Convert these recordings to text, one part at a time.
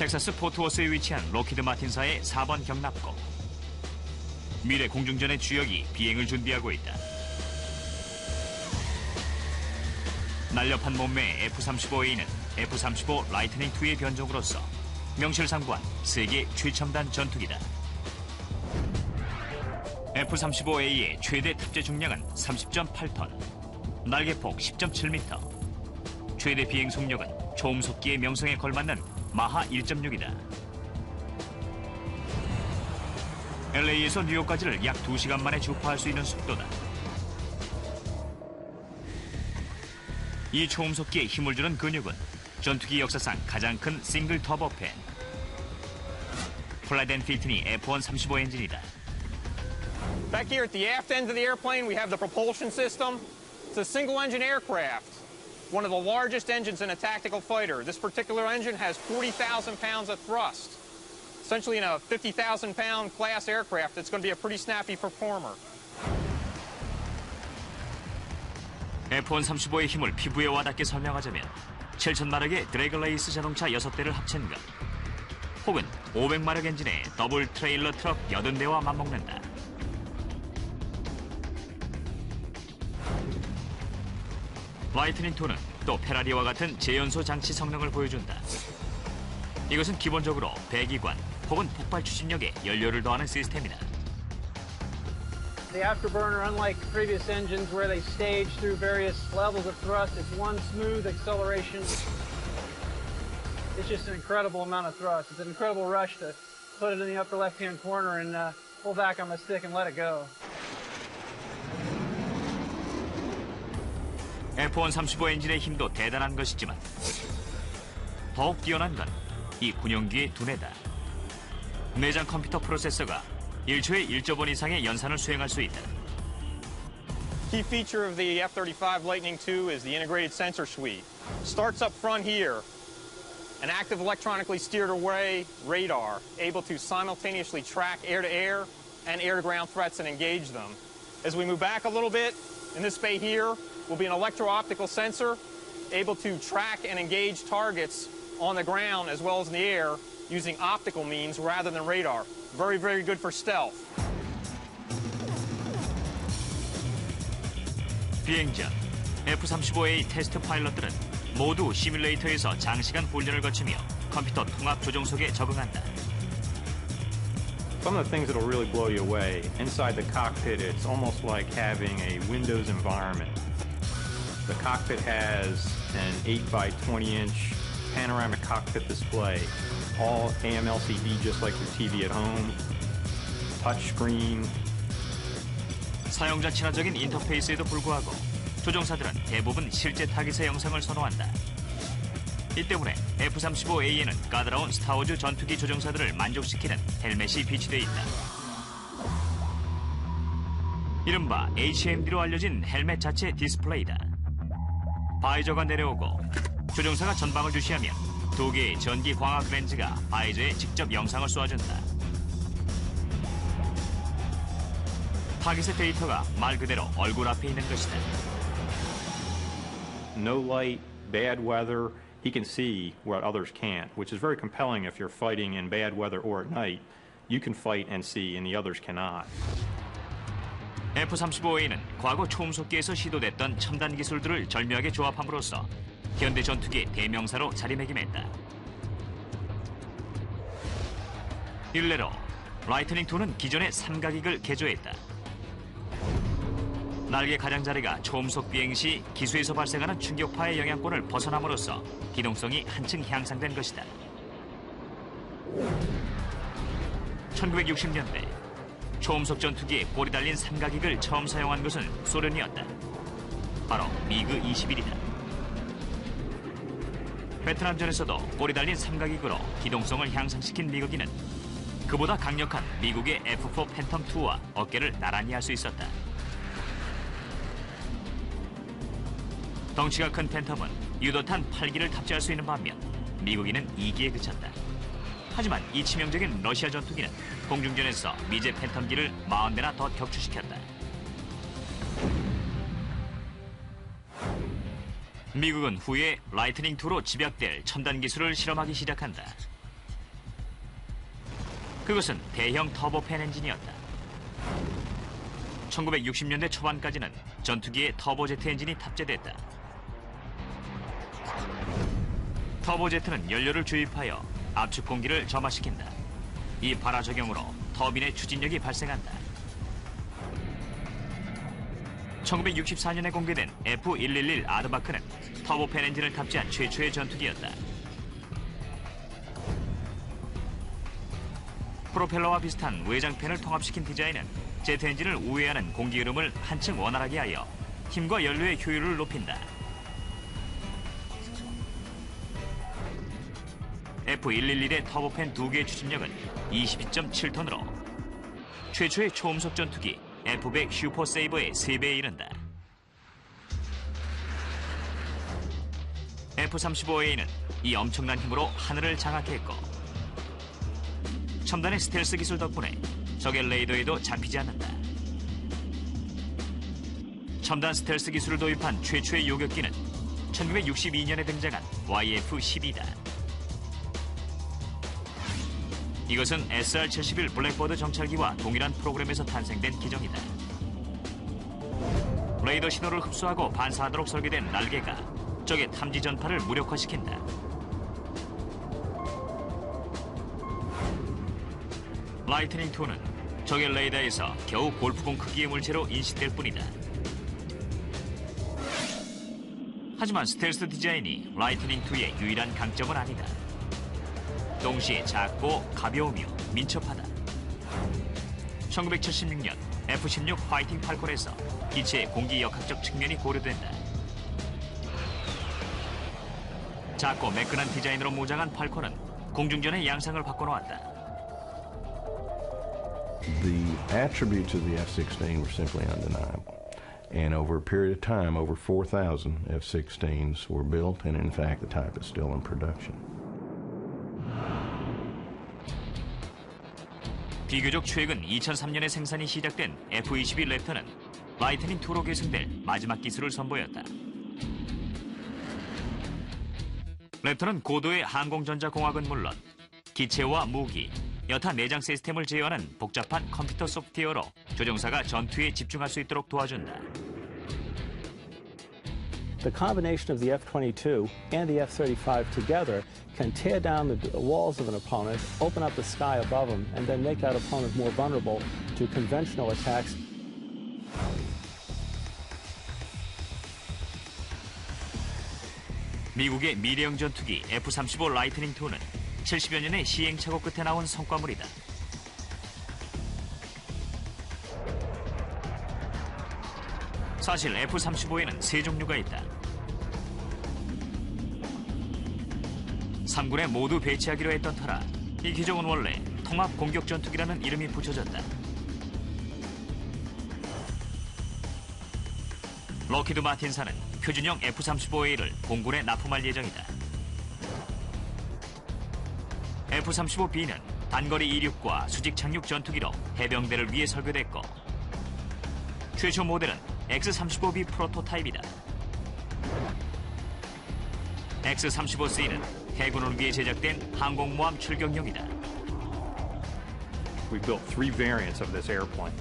텍사스 포트워스에 위치한 로키드 마틴사의 4번 경납고. 미래 공중전의 주역이 비행을 준비하고 있다. 날렵한 몸매의 F-35A는 F-35 라이트닝 2의 변종으로서 명실상부한 세계 최첨단 전투기다. F-35A의 최대 탑재 중량은 30.8톤, 날개폭 10.7m, 최대 비행 속력은 초음속기의 명성에 걸맞는 마하 1.6이다. LA에서 뉴욕까지를 약 2시간 만에 주파할 수 있는 속도다. 이 초음속기에 힘을 주는 근육은 전투기 역사상 가장 큰 싱글 터보팬 플라덴 필튼이 F-1 35 엔진이다. Back here at the aft end of the airplane, we have the propulsion system. It's a single engine aircraft, one of the largest engines in a tactical fighter. This particular engine has 40,000 pounds of thrust. Essentially, in a 50,000 pound class aircraft, it's going to be a pretty snappy performer. F-1 35의 힘을 피부에 와닿게 설명하자면 7,000마력의 드래글레이스 자동차 6대를 합친 것 혹은 500마력 엔진의 더블 트레일러 트럭 80대와 맞먹는다. 라이트닝 2는 또 페라리와 같은 재연소 장치 성능을 보여준다. 이것은 기본적으로 배기관 혹은 폭발 추진력에 연료를 더하는 시스템이다. The afterburner, unlike previous engines where they stage through various levels of thrust, it's one smooth acceleration. It's just an incredible amount of thrust. It's an incredible rush to put it in the upper left-hand corner and uh, pull back on the stick and let it go. F-1 35 엔진의 힘도 대단한 것이지만 더욱 뛰어난 건 이 군용기의 두뇌다. 내장 컴퓨터 프로세서가 1초에 1조번 이상의 연산을 수행할 수 있다. Key feature of the F-35 Lightning II is the integrated sensor suite. Starts up front here. An active electronically steered array radar able to simultaneously track air-to-air and air-to-ground threats and engage them. As we move back a little bit, in this bay here will be an electro-optical sensor able to track and engage targets on the ground as well as in the air using optical means rather than radar. Very, very good for stealth. 비행 전 F-35A 테스트 파일럿들은 모두 시뮬레이터에서 장시간 훈련을 거치며 컴퓨터 통합 조종속에 적응한다. Some of the things that'll really blow you away, inside the cockpit, it's almost like having a Windows environment. The cockpit has an 8 by 20 inch panoramic cockpit display, all AMLCD just like your TV at home, touch screen, 사용자 친화적인 인터페이스에도 불구하고 조종사들은 대부분 실제 타깃의 영상을 선호한다. 이 때문에 F-35A에는 까다로운 스타워즈 전투기 조종사들을 만족시키는 헬멧이 비치되어 있다. 이른바 HMD로 알려진 헬멧 자체 디스플레이다. 바이저가 내려오고 조종사가 전방을 주시하면 두 개의 전기 광학 렌즈가 바이저에 직접 영상을 쏘아준다. 타깃의 데이터가 말 그대로 얼굴 앞에 있는 것이다. no light, bad weather. He can see what others can't, which is very compelling if you're fighting in bad weather or at night. You can fight and see, and the others cannot. F-35A는 과거 초음속기에서 시도됐던 첨단 기술들을 절묘하게 조합함으로써 현대 전투기의 대명사로 자리매김했다. 일례로 라이트닝2는 기존의 삼각익을 개조했다. 날개 가장자리가 초음속 비행 시 기수에서 발생하는 충격파의 영향권을 벗어남으로써 기동성이 한층 향상된 것이다. 1960년대 초음속 전투기에 꼬리 달린 삼각익을 처음 사용한 것은 소련이었다. 바로 미그 21이다. 베트남전에서도 꼬리 달린 삼각익으로 기동성을 향상시킨 미국인은 그보다 강력한 미국의 F4 팬텀2와 어깨를 나란히 할 수 있었다. 덩치가 큰 팬텀은 유도탄 8기를 탑재할 수 있는 반면 미국인은 2기에 그쳤다. 하지만 이 치명적인 러시아 전투기는 공중전에서 미제 팬텀기를 40대나 더 격추시켰다. 미국은 후에 라이트닝 2로 집약될 첨단 기술을 실험하기 시작한다. 그것은 대형 터보팬 엔진이었다. 1960년대 초반까지는 전투기에 터보제트 엔진이 탑재됐다. 터보제트는 연료를 주입하여 압축 공기를 점화시킨다. 이 발화 적용으로 터빈의 추진력이 발생한다. 1964년에 공개된 F111 아드바크는 터보팬 엔진을 탑재한 최초의 전투기였다. 프로펠러와 비슷한 외장팬을 통합시킨 디자인은 제트 엔진을 우회하는 공기 흐름을 한층 원활하게 하여 힘과 연료의 효율을 높인다. F111의 터보팬 두 개의 추진력은 22.7톤으로 최초의 초음속 전투기 F100 슈퍼 세이버의 3배에 이른다. F-35A는 이 엄청난 힘으로 하늘을 장악했고 첨단의 스텔스 기술 덕분에 적의 레이더에도 잡히지 않는다. 첨단 스텔스 기술을 도입한 최초의 요격기는 1962년에 등장한 YF-12다. 이것은 SR-71 블랙버드 정찰기와 동일한 프로그램에서 탄생된 기종이다. 레이더 신호를 흡수하고 반사하도록 설계된 날개가 적의 탐지 전파를 무력화시킨다. 라이트닝 2는 적의 레이더에서 겨우 골프공 크기의 물체로 인식될 뿐이다. 하지만 스텔스 디자인이 라이트닝 2의 유일한 강점은 아니다. 동시에 작고 가벼우며 민첩하다. 1976년 F-16 파이팅 팔콘에서 기체의 공기 역학적 측면이 고려된다. 작고 매끈한 디자인으로 무장한 팔콘은 공중전의 양상을 바꿔놓았다. The attributes of the F-16 were simply undeniable. And over a period of time, over 4,000 F-16s were built, and in fact, the type is still in production. 비교적 최근 2003년에 생산이 시작된 F-22 랩터는 라이트닝 2로 계승될 마지막 기술을 선보였다. 랩터는 고도의 항공전자공학은 물론 기체와 무기, 여타 내장 시스템을 제어하는 복잡한 컴퓨터 소프트웨어로 조종사가 전투에 집중할 수 있도록 도와준다. The combination of the F-22 and the F-35 together can tear down the d- walls of an opponent, open up the sky above them, and then make that opponent more vulnerable to conventional attacks. 미국의 미래형 전투기 F-35 라이트닝 2는 70여 년의 시행착오 끝에 나온 성과물이다. 사실 F-35에는 세 종류가 있다. 3군에 모두 배치하기로 했던 터라 이 기종은 원래 통합 공격 전투기라는 이름이 붙여졌다. 로키드 마틴사는 표준형 F-35A를 공군에 납품할 예정이다. F-35B는 단거리 이륙과 수직 착륙 전투기로 해병대를 위해 설계됐고 최초 모델은 X-35B 프로토타입이다. X-35C는 해군을 위해 제작된 항공모함 출격용이다. We built three variants of this airplane,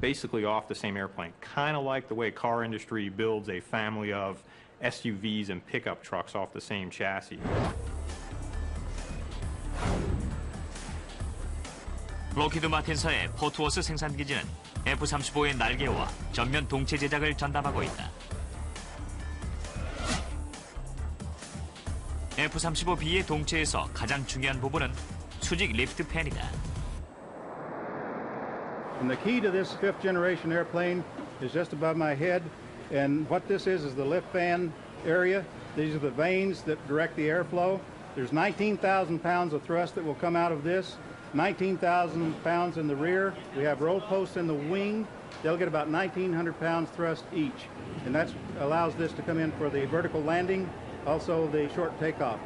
basically off the same airplane, kind of like the way car industry builds a family of SUVs and pickup trucks off the same chassis. 로키드 마틴사의 포트워스 생산 기지는 F-35의 날개와 전면 동체 제작을 전담하고 있다. F-35B의 동체에서 가장 중요한 부분은 수직 리프트 팬이다. And the key to this fifth generation airplane is just above my head. And what this is is the lift fan area. These are the vanes that direct the airflow. There's 19,000 pounds of thrust that will come out of this. 19,000 pounds in the rear. We have roll posts in the wing. They'll get about 1,900 pounds thrust each. And that allows this to come in for the vertical landing, also the short takeoff.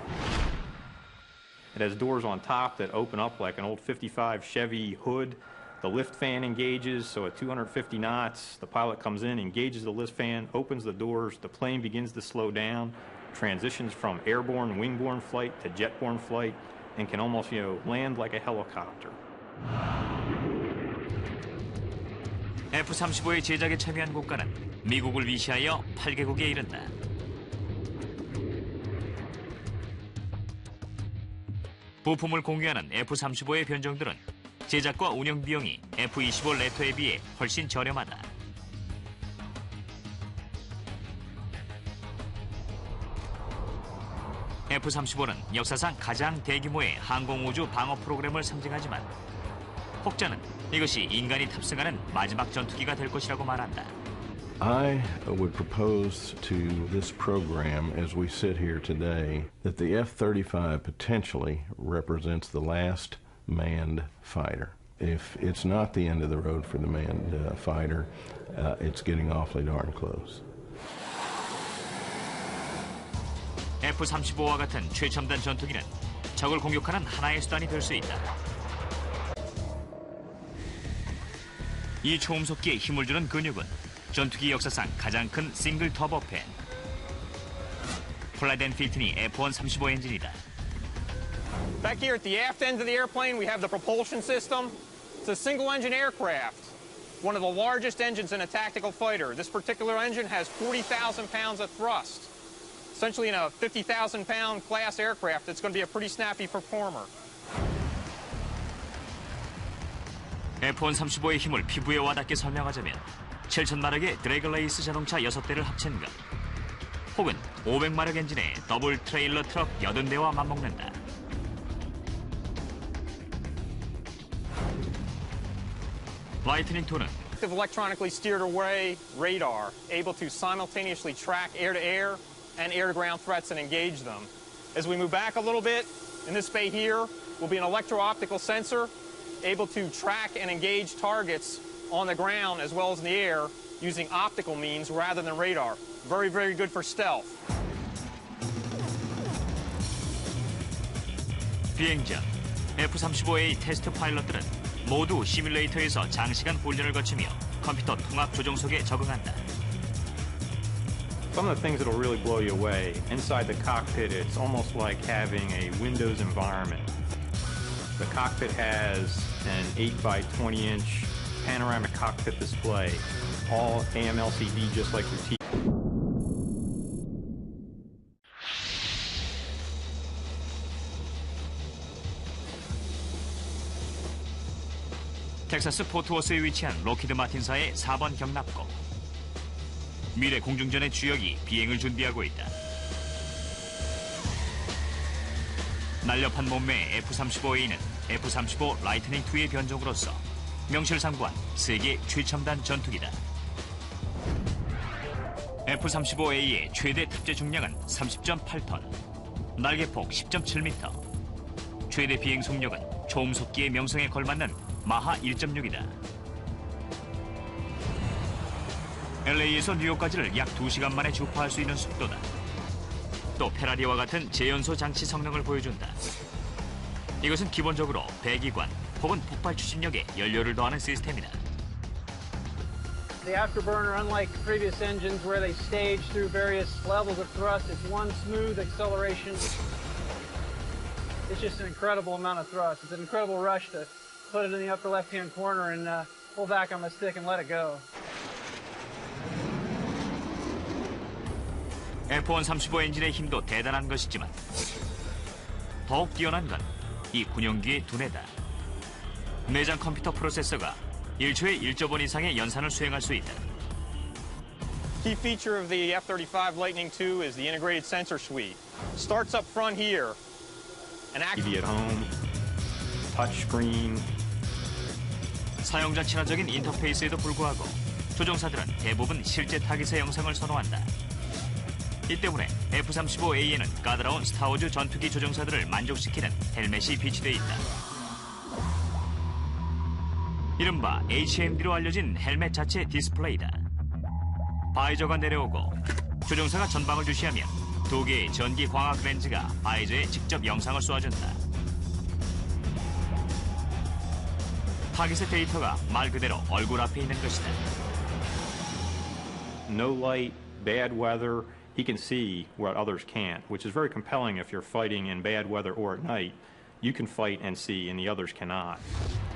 It has doors on top that open up like an old 55 Chevy hood. The lift fan engages, so at 250 knots, the pilot comes in, engages the lift fan, opens the doors, the plane begins to slow down, transitions from airborne, wingborne flight to jetborne flight, and can almost, you know, land like a helicopter. F-35의 제작에 참여한 국가는 미국을 위시하여 8개국에 이른다. 부품을 공유하는 F-35의 변종들은 제작과 운영 비용이 F-25 레터에 비해 훨씬 저렴하다. F-35는 역사상 가장 대규모의 항공우주 방어 프로그램을 상징하지만 혹자는 이것이 인간이 탑승하는 마지막 전투기가 될 것이라고 말한다. I would propose to this program as we sit here today that the F 35 potentially represents the last manned fighter. If it's not the end of the road for the manned uh, fighter, uh, it's getting awfully darn close. F-35와 같은 최첨단 전투기는 적을 공격하는 하나의 수단이 될 수 있다. 이 초음속기에 힘을 주는 근육은 전투기 역사상 가장 큰 싱글 터보팬 플라덴 필튼이 F-135 엔진이다. Back here at the aft end of the airplane, we have the propulsion system. It's a single engine aircraft, one of the largest engines in a tactical fighter. This particular engine has 40,000 pounds of thrust. Essentially, in a 50,000 pound class aircraft, it's going to be a pretty snappy performer. F-135의 힘을 피부에 와닿게 설명하자면 7,000마력의 드래글레이스 자동차 6대를 합친 것 혹은 500마력 엔진의 더블 트레일러 트럭 80대와 맞먹는다. 라이트닝 2는 Active electronically steered array radar, able to simultaneously track air to air and air to ground threats and engage them. As we move back a little bit, in this bay here will be an electro optical sensor able to track and engage targets on the ground as well as in the air using optical means rather than radar. Very, very good for stealth. 비행 전 F-35A 테스트 파일럿들은 모두 시뮬레이터에서 장시간 훈련을 거치며 컴퓨터 통합 조종속에 적응한다. Some of the things that'll really blow you away, inside the cockpit, it's almost like having a Windows environment. The cockpit has an 8 by 20 inch panoramic cockpit display, all AMLCD just like your TV. 텍사스 포트워스에 위치한 로키드 마틴사의 4번 경납고 미래 공중전의 주역이 비행을 준비하고 있다. 날렵한 몸매의 F-35A는 F-35 라이트닝 2의 변종으로서 명실상부한 세계 최첨단 전투기다. F-35A의 최대 탑재 중량은 30.8톤, 날개폭 10.7m, 최대 비행 속력은 초음속기의 명성에 걸맞는 마하 1.6이다. LA에서 뉴욕까지를 약 2시간 만에 주파할 수 있는 속도다. 또 페라리와 같은 재연소 장치 성능을 보여준다. 이것은 기본적으로 배기관 혹은 폭발 추진력에 연료를 더하는 시스템이다. The afterburner, unlike previous engines where they stage through various levels of thrust, it's one smooth acceleration. It's just an incredible amount of thrust. It's an incredible rush to put it in the upper left-hand corner and uh, pull back on the stick and let it go. F-135 엔진의 힘도 대단한 것이지만 더욱 뛰어난 건 이 군용기의 두뇌다. 내장 컴퓨터 프로세서가 1초에 1조 번 이상의 연산을 수행할 수 있다. Key feature of the F-35 Lightning II is the integrated sensor suite. Starts up front here. An TV at home, touch screen, 사용자 친화적인 인터페이스에도 불구하고 조종사들은 대부분 실제 타깃의 영상을 선호한다. 이 때문에 F-35A에는 까다로운 스타워즈 전투기 조종사들을 만족시키는 헬멧이 비치되어 있다. 이른바 HMD로 알려진 헬멧 자체 디스플레이다. 바이저가 내려오고 조종사가 전방을 주시하면 두 개의 전기 광학 렌즈가 바이저에 직접 영상을 쏘아준다. 타깃의 데이터가 말 그대로 얼굴 앞에 있는 것이다. no light, bad weather. He can see what others can't, which is very compelling if you're fighting in bad weather or at night. You can fight and see, and the others cannot.